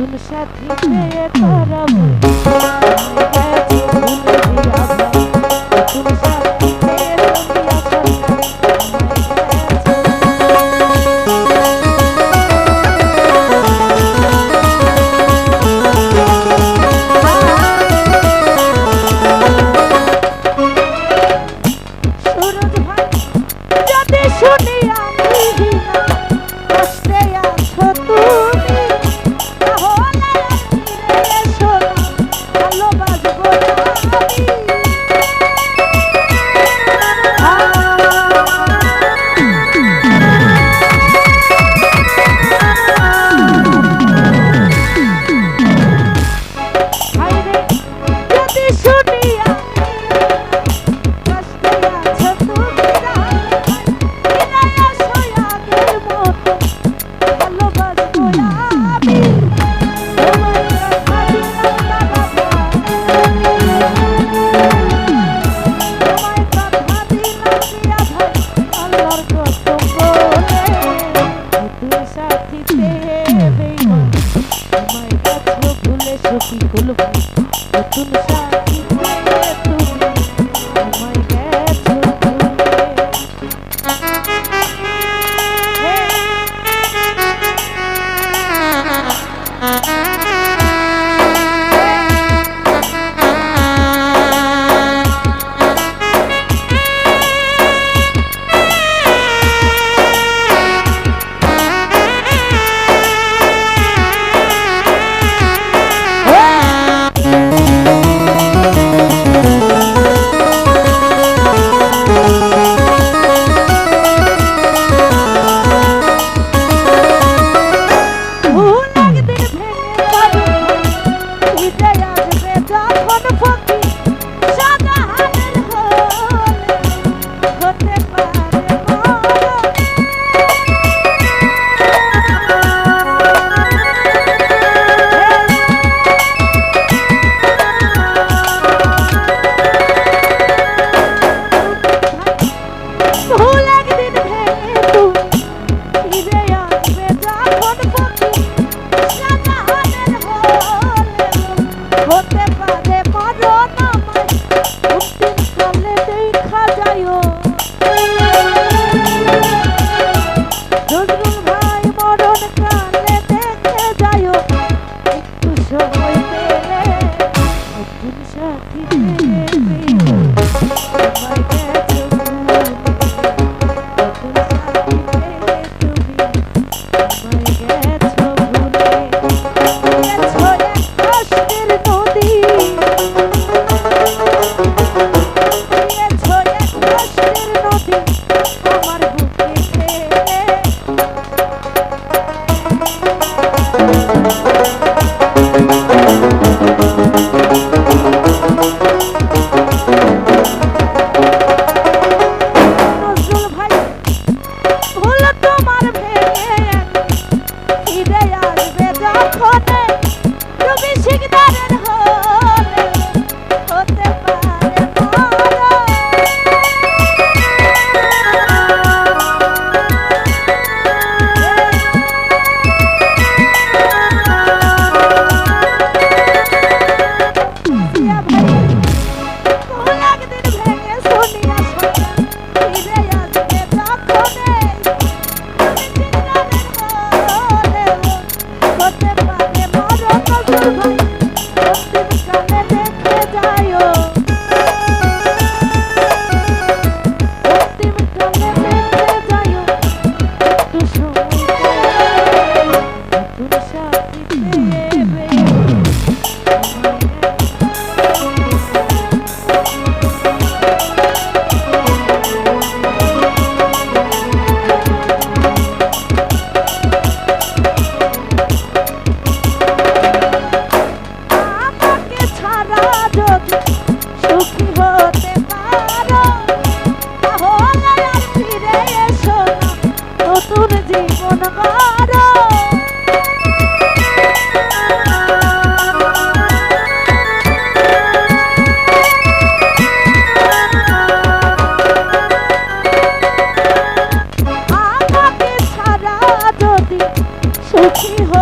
নতুন সাথী পেয়ে তারা নতুন সাথী বেইমান হলো নতুন Thank you. আর হয় সুখী হ